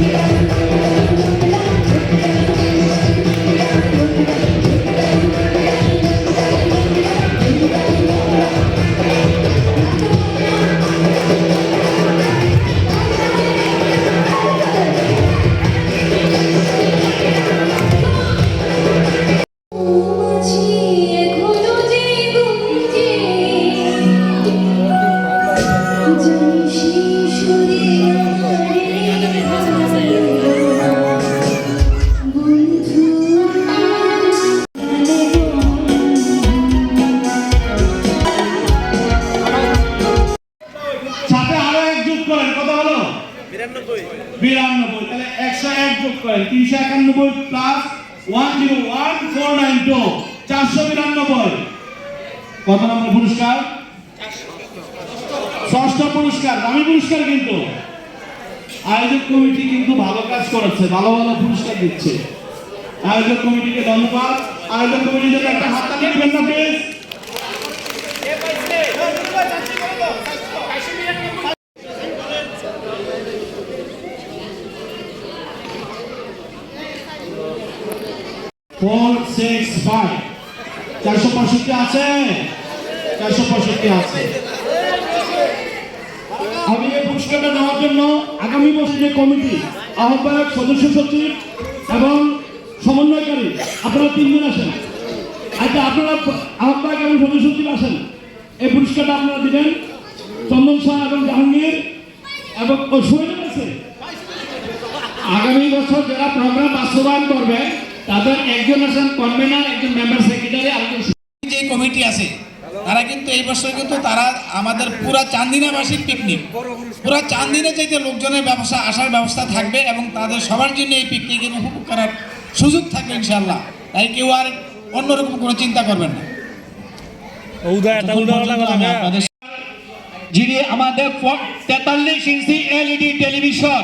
Yeah. বিরানব্বই, তাহলে একশো এক যোগ করেন, তিনশো একানব্বই plus one zero one four nine two চারশো বিরানব্বই। কত নম্বর পুরস্কার? ষষ্ঠ পুরস্কার, দামি পুরস্কার কিন্তু। আয়োজক কমিটি কিন্তু ভালো কাজ করেছে, ভালো ভালো পুরস্কার দিচ্ছে। আয়োজক কমিটিকে ধন্যবাদ। আয়োজক কমিটির জন্য একটা হাত তালি দিবেন না প্লিজ ফোর সিক্স ফাইভ চারশো পঁয়ষট্টি আছে? চারশো পঁয়ষট্টি আছে। আমি এই পুরস্কারটা নেওয়ার জন্য আগামী বছর যে কমিটি, আহ্বায়ক, সদস্য সচিব এবং সমন্বয়কারী, আপনারা তিনজন আসেন। আচ্ছা আপনারা আহ্বায়ক এবং সদস্য সচিব আসেন। এই পুরস্কারটা আপনারা দিবেন। চন্দন শাহ এবং জাহাঙ্গীর এবং সোহেল আছে আগামী বছর যারা প্রোগ্রাম বাস্তবায়ন করবে তাদের একজন আছেন কনভেনার একজন মেম্বার সেক্রেটারি আরেকজন যে কমিটি আছে তারা কিন্তু এই বছর কিন্তু তারা আমাদের পুরা চান্দিনাবাসীর পিকনিক পুরা চান্দিনে যেতে লোকজনের ব্যবসা আসার ব্যবস্থা থাকবে এবং তাদের সবার জন্য এই পিকনিকের উপভোগ করার সুযোগ থাকবে ইনশাল্লাহ তাই কেউ আর অন্যরকম কোনো চিন্তা করবেন না। যিনি আমাদের তেতাল্লিশ inch LED television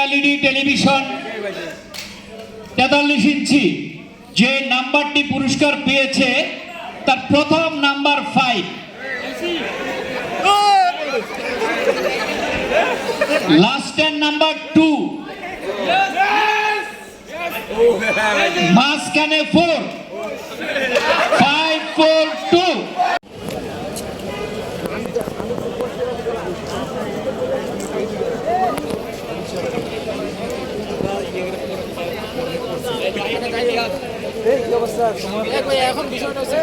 LED television তেতাল্লিশ ইঞ্চি। যে নাম্বারটি পুরস্কার পেয়েছে, তার প্রথম নাম্বার ফাইভ লাস্টের নাম্বার টু মাঝখানে ফোর ফাইভ ফোর টু এখন বিষয়টা হচ্ছে